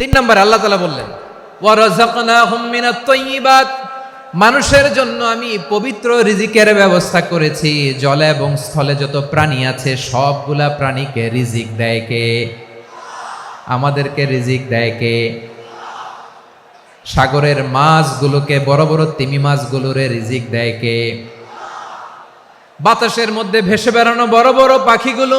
তিন নম্বর আল্লাহ তালা বললেন মানুষের জন্য আমি পবিত্র রিজিকের ব্যবস্থা করেছি, জলে এবং স্থলে যত প্রাণী আছে সবগুলা প্রাণীকে রিজিক দেয় কে? আমাদেরকে রিজিক দেয় কে? সাগরের মাছগুলোকে, বড় বড় তিমি মাছগুলোরে রিজিক দেয় কে? বাতাসের মধ্যে ভেসে বেড়ানো বড় বড় পাখিগুলো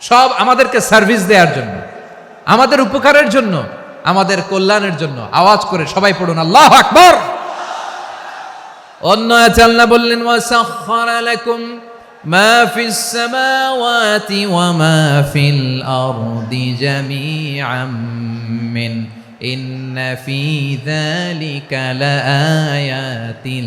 সব আমাদেরকে সার্ভিস দেওয়ার জন্য, আমাদের উপকারের জন্য, আমাদের কল্যাণের জন্য। আওয়াজ করে সবাই পড়ুন, আল্লাহ আকবর। অন্য আল্লাহ বললেন ওয়াসাখরালাকুম মা ফিস ওয়া মা ফিল আরদি জামিআম মিন, ইন্ন ফি যালিকা লাআয়াতিন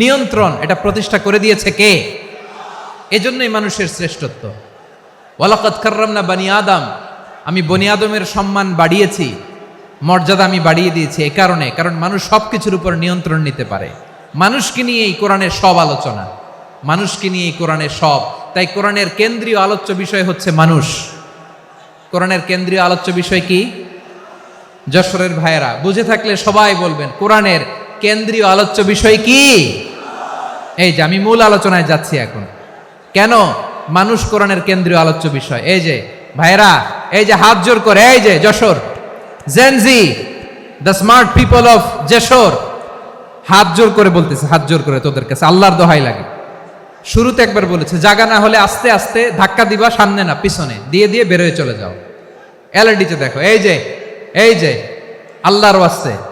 নিয়ন্ত্রণ, এটা প্রতিষ্ঠা করে দিয়েছে কে? এজন্যই মানুষের শ্রেষ্ঠত্ব। ওয়ালাকাত কাররামনা বানি আদম, আমি বনি আদমের সম্মান বাড়িয়েছি, মর্যাদা আমি বাড়িয়ে দিয়েছি এ কারণে, কারণ মানুষ সব কিছুর উপর নিয়ন্ত্রণ নিতে পারে। মানুষকে নিয়ে এই কোরআনের সব আলোচনা, মানুষকে নিয়ে এই কোরআনের সব। তাই কোরআনের কেন্দ্রীয় আলোচ্য বিষয় হচ্ছে মানুষ। কোরআনের কেন্দ্রীয় আলোচ্য বিষয় কি? যশোরের ভাইয়েরা, বুঝে থাকলে সবাই বলবেন, কোরআনের কেন্দ্রীয় আলোচ্য বিষয় কি? এই যে, আমি মূল আলোচনায় যাচ্ছি এখন। কেন মানুষ কোরআনের কেন্দ্রীয় আলোচ্য বিষয়? এই যে ভাইরা এই যে হাত জোর করে, এই যে, Jessore. Gen Z the smart people of Jessore. হাত জোর করে বলতেছে, হাত জোর করে তোদের কাছে, আল্লাহর দোহাই লাগে। শুরুতে একবার বলেছে, জাগা না হলে আস্তে আস্তে ধাক্কা দিবা, সামনে না, পিছনে। দিয়ে দিয়ে বেরোয় চলে যাও। এলআইডিতে দেখো, এই যে এই যে, আল্লাহর ওয়াস্তে।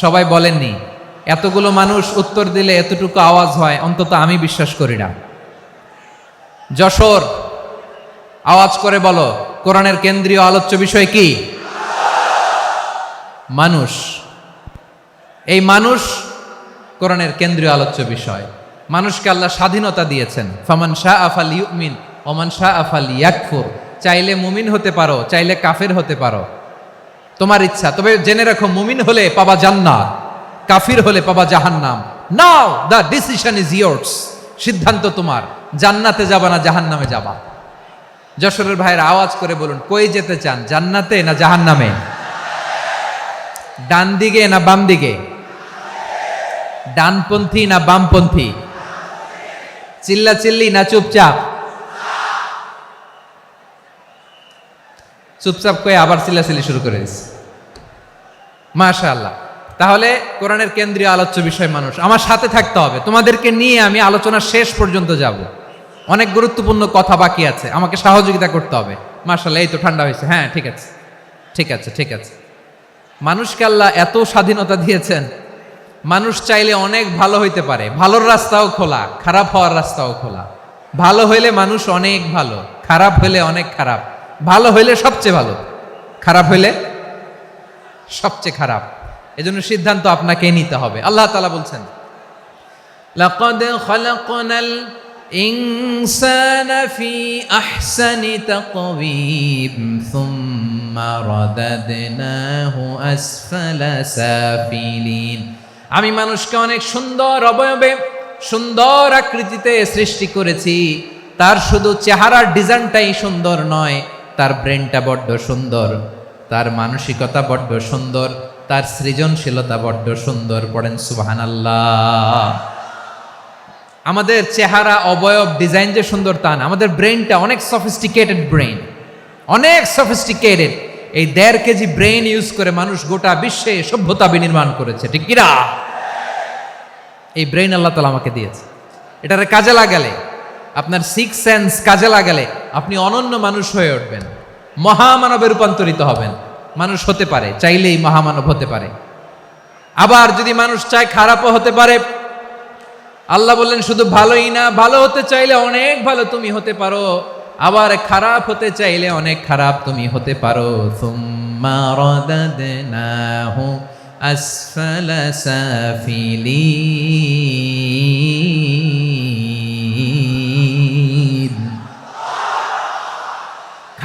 সবাই বলেননি, এতগুলো মানুষ উত্তর দিলে এতটুকু আওয়াজ হয়, অন্তত আমি বিশ্বাস করি না। যশোর, আওয়াজ করে বলো, কোরআনের কেন্দ্রীয় আলোচ্য বিষয় কি? মানুষ। এই মানুষ কোরআনের কেন্দ্রীয় আলোচ্য বিষয়। মানুষকে আল্লাহ স্বাধীনতা দিয়েছেন। ফামান শাহ আফাল ইউমিন ওমান শাহ আফাল ইয়াকফুর চাইলে মুমিন হতে পারো, চাইলে কাফের হতে পারো। তোমার ইচ্ছা। তবে জেনে রাখো, মুমিন হলে পাবা জান্নাত, কাফির হলে পাবা জাহান্নাম। Now the decision is yours সিদ্ধান্ত তোমার। জান্নাতে যাবা না জাহান্নামে যাবা? যশোরের ভাইয়ের আওয়াজ করে বলুন, কই যেতে চান, জান্নাতে না জাহান্নামে? ডান দিকে না বাম দিকে? ডানপন্থী না বামপন্থী? চিল্লা চিল্লি না চুপচাপ? চুপচাপ করে আবার চিল্লাচিল্লি শুরু করে দিচ্ছে মাশা আল্লাহ তাহলে কোরআনের কেন্দ্রীয় আলোচ্য বিষয় মানুষ, আমার সাথে থাকতে হবে। তোমাদেরকে নিয়ে আমি আলোচনা শেষ পর্যন্ত যাব। অনেক গুরুত্বপূর্ণ কথা বাকি আছে, আমাকে সহযোগিতা করতে হবে। মাশাল্লাহ এই তো ঠান্ডা হয়েছে। হ্যাঁ ঠিক আছে। ঠিক আছে ঠিক আছে। মানুষকে আল্লাহ এত স্বাধীনতা দিয়েছেন। মানুষ চাইলে অনেক ভালো হইতে পারে। ভালোর রাস্তাও খোলা, খারাপ হওয়ার রাস্তাও খোলা। ভালো হইলে মানুষ অনেক ভালো, খারাপ হইলে অনেক খারাপ। ভালো হইলে সবচেয়ে ভালো খারাপ হইলে সবচেয়ে খারাপ এজন্য সিদ্ধান্ত আপনাকে নিতে হবে আল্লাহ তালা বলছেন لقد خلقنا الإنسان في أحسن تقويم ثم رددناه أسفل سافلين আমি মানুষকে অনেক সুন্দর অবয়বে সুন্দর আকৃতিতে সৃষ্টি করেছি তার শুধু চেহারার ডিজাইনটাই সুন্দর নয় তার ব্রেনটা বড্ড সুন্দর, তার মানসিকতা বড্ড সুন্দর, তার সৃজনশীলতা বড্ড সুন্দর, পড়েন সুবাহান আল্লাহ আমাদের চেহারা অবয়ব ডিজাইন যে সুন্দর তা না, আমাদের ব্রেনটা অনেক সফিস্টিকেটেড ব্রেন অনেক সফিস্টিকেটেড এই দেড় কেজি ব্রেন ইউজ করে মানুষ গোটা বিশ্বে সভ্যতা বিনির্মাণ করেছে, ঠিক কিরা এই ব্রেন আল্লাহ তালা আমাকে দিয়েছে। এটারে কাজে লাগালে, আপনার সিক্স সেন্স কাজে লাগালে আপনি অনন্য মানুষ হয়ে উঠবেন। মহামানবে রূপান্তরিত হবেন। মানুষ হতে পারে, চাইলেই মহামানব হতে পারে। আবার যদি মানুষ চায় খারাপও হতে পারে, আল্লাহ বললেন, শুধু ভালোই না, ভালো হতে চাইলে অনেক ভালো তুমি হতে পারো। আবার খারাপ হতে চাইলে অনেক খারাপ তুমি হতে পারো। আসফালা সাফিলিন।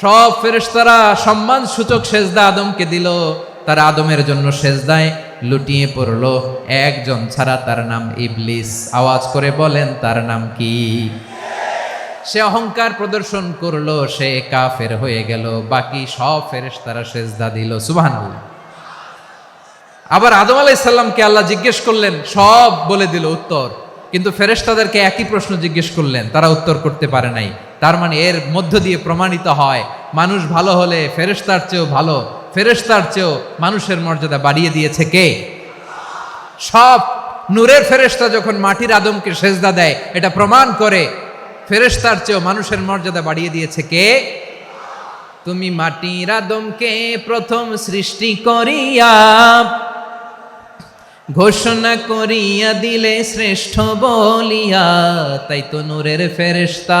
সব ফেরেশতারা সম্মান সূচক সেজদা আদমকে দিল। তার আদমের জন্য সেজদায় লুটিয়ে পড়ল। একজন ছাড়া তার নাম ইবলিস। আওয়াজ করে বলেন, তার নাম কি? সে অহংকার প্রদর্শন করল, সে কাফের হয়ে গেল। বাকি সব ফেরেশতারা সেজদা দিল। সুবহানাল্লাহ। আবার আদম আলাইসাল্লামকে আল্লাহ জিজ্ঞেস করলেন, সব বলে দিল উত্তর। কিন্তু ফেরেশতাদেরকে একই প্রশ্ন জিজ্ঞেস করলেন, তারা উত্তর করতে পারে নাই। তার মানে এর মধ্য দিয়ে প্রমাণিত হয়, মানুষ ভালো হলে ফেরেশতার চেয়েও ভালো, ফেরেশতার চেয়েও মানুষের মর্যাদা বাড়িয়ে দিয়েছে কে? সব নূরের ফেরেশতা যখন মাটির আদমকে সেজদা দেয়, এটা প্রমাণ করে ফেরেশতার চেয়েও মানুষের মর্যাদা বাড়িয়ে দিয়েছে কে? তুমি মাটির আদমকে প্রথম সৃষ্টি করিয়া, ঘোষণা করিয়া দিলে শ্রেষ্ঠ বলিয়া, তাই তো নূরের ফেরেশতা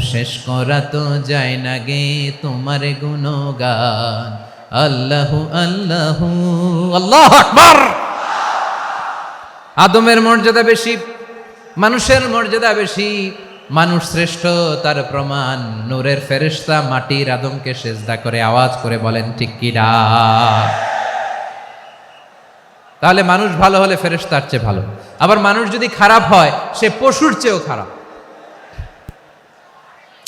শেষ করা তো যায় না গে তোমার গুণগান। আল্লাহু আল্লাহু, আল্লাহ আকবার! আদমের মর্যাদা বেশি, মানুষের মর্যাদা বেশি, মানুষ শ্রেষ্ঠ তার প্রমাণ। নূরের ফেরেশতা মাটির আদমকে সেজদা করে আওয়াজ করে বলেন, ঠিক কিরা তাহলে মানুষ ভালো হলে ফেরেস্তার চেয়ে ভালো। আবার মানুষ যদি খারাপ হয়, সে পশুর চেয়েও খারাপ।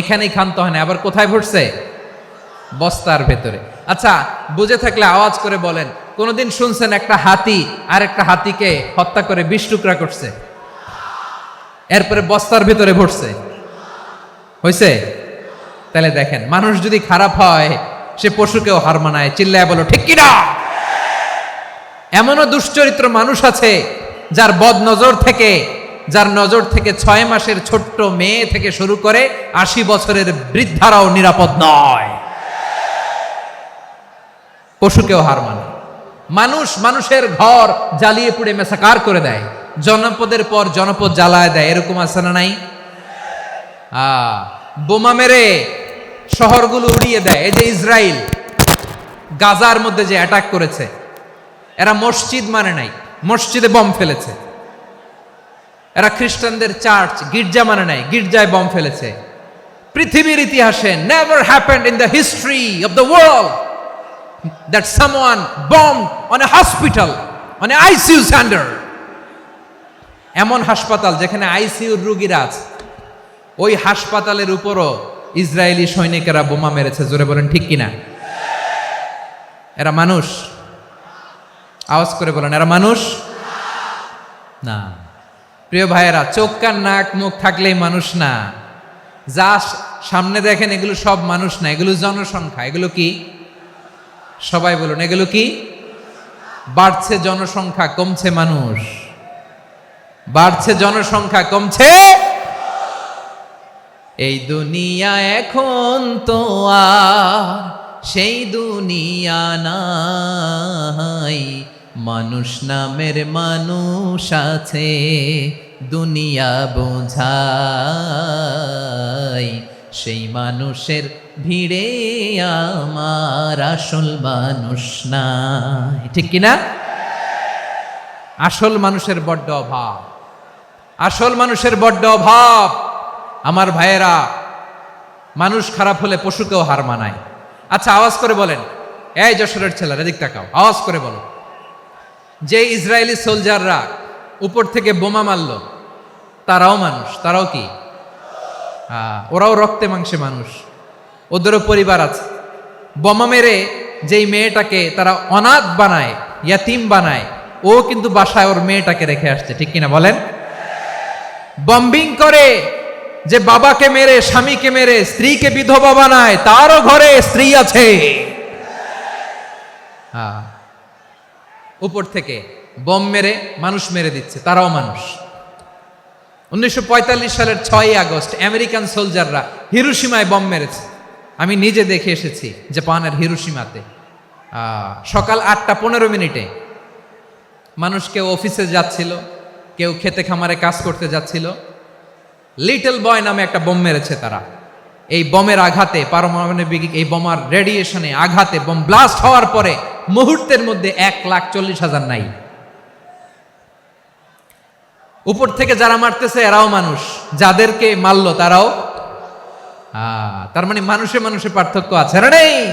এখানেই ক্ষান্ত হয় না, আবার কোথায় ভরছে বস্তার ভেতরে। আচ্ছা বুঝে থাকলে আওয়াজ করে বলেন, কোনোদিন শুনছেন একটা হাতি, আর একটা হাতিকে হত্যা করে বিশ টুকরা করছে? এরপরে বস্তার ভেতরে ভরছে হয়েছে তাহলে দেখেন, মানুষ যদি খারাপ হয়, সে পশুকেও হার মানায়। চিল্লায় বলো, ঠিক কিনা? এমনও দুশ্চরিত্র মানুষ আছে, যার বদ নজর থেকে যার নজর থেকে ছয় মাসের ছোট্ট মেয়ে থেকে শুরু করে আশি বছরের বৃদ্ধারাও নিরাপদ নয়। পশুকেও হার মানে। মানুষ মানুষের ঘর জ্বালিয়ে পুড়ে মেসাকার করে দেয়। জনপদের পর জনপদ জ্বালায় দেয়। এরকম আছে না নাই? বোমা মেরে শহরগুলো উড়িয়ে দেয়। এই যে ইসরায়েল গাজার মধ্যে যে অ্যাটাক করেছে, এরা মসজিদ মানে নাই, মসজিদে বম ফেলেছে। এরা খ্রিস্টানদের চার্চ গির্জা মানে নাই গির্জায় বম ফেলেছে। পৃথিবীর ইতিহাসে never happened in the history of the world that someone bomb on a hospital, on a ICU center. এমন হাসপাতাল যেখানে আইসিইউর রুগীরা আছে। ওই হাসপাতালের উপরও ইসরায়েলি সৈনিকেরা বোমা মেরেছে জোরে বলেন ঠিক কিনা? এরা মানুষ? আওয়াজ করে বলেন এরা মানুষ? না। প্রিয় ভাইয়েরা, চোখ কান নাক মুখ থাকলেই মানুষ না। যা সামনে দেখেন, এগুলো সব মানুষ না। এগুলো জনসংখ্যা। এগুলো কি? সবাই বলুন, এগুলো কি? বাড়ছে জনসংখ্যা, কমছে মানুষ। বাড়ছে জনসংখ্যা, কমছে এই দুনিয়া এখন তো আর সেই দুনিয়া নাই। মানুষ নামের মানুষ আছে, দুনিয়া বোঝাই সেই মানুষের ভিড়ে আমার আসল মানুষ নাই। ঠিক কিনা? আসল মানুষের বড্ড অভাব। আসল মানুষের বড্ড অভাব। আমার ভাইয়েরা, মানুষ খারাপ হলে পশুকেও হার মানায়। আচ্ছা আওয়াজ করে বলেন। এই যশোরের ছেলেরা, এদিক তাকাও। আওয়াজ করে বলো। যে ইসরায়েলি সোলজাররা উপর থেকে বোমা মারল তারাও মানুষ তারাও কি? আহ, ওরাও রক্তে মাংসে মানুষ। ওদেরও পরিবার আছে। বোমা মেরে যেই মেয়েটাকে তারা অনাথ বানায় ইয়াতিম বানায় ও কিন্তু বাসায় ওর মেয়েটাকে রেখে আসছে ঠিক কিনা বলেন? বম্বিং করে যে বাবাকে মেরে স্বামীকে মেরে স্ত্রীকে বিধবা বানায় তারও ঘরে স্ত্রী আছে। হ্যাঁ। উপর থেকে বম মেরে মানুষ মেরে দিচ্ছে, তারাও মানুষ। উনিশশো পঁয়তাল্লিশ সালের ছয়ই আগস্ট আমেরিকান সোলজাররা হিরুসীমায় বম মেরেছে। আমি নিজে দেখে এসেছি জাপানের হিরুসীমাতে সকাল আটটা পনেরো মিনিটে মানুষ কেউ অফিসে যাচ্ছিল, কেউ খেতে খামারে কাজ করতে যাচ্ছিল। লিটল বয় নামে একটা বোম মেরেছে তারা। এই বমের আঘাতে, পারমাণবিক, এই বোমার রেডিয়েশনে আঘাতে, বোম ব্লাস্ট হওয়ার পরে মুহূর্তের মধ্যে এক লাখ চল্লিশ হাজার নাই। উপর থেকে যারা মারতেছে এরাও মানুষ। যাদেরকে মারলো তারাও তার মানে মানুষে মানুষে পার্থক্য আছে না নেই?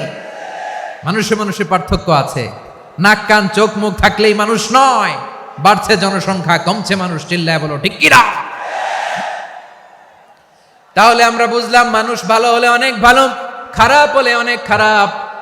মানুষে মানুষে পার্থক্য আছে। নাক, কান, চোখ, মুখ থাকলেই মানুষ নয়। বাড়ছে জনসংখ্যা, কমছে মানুষ, চিল্লায় বলো, ঠিক কিনা তাহলে আমরা বুঝলাম মানুষ ভালো হলে অনেক ভালো, খারাপ হলে অনেক খারাপ।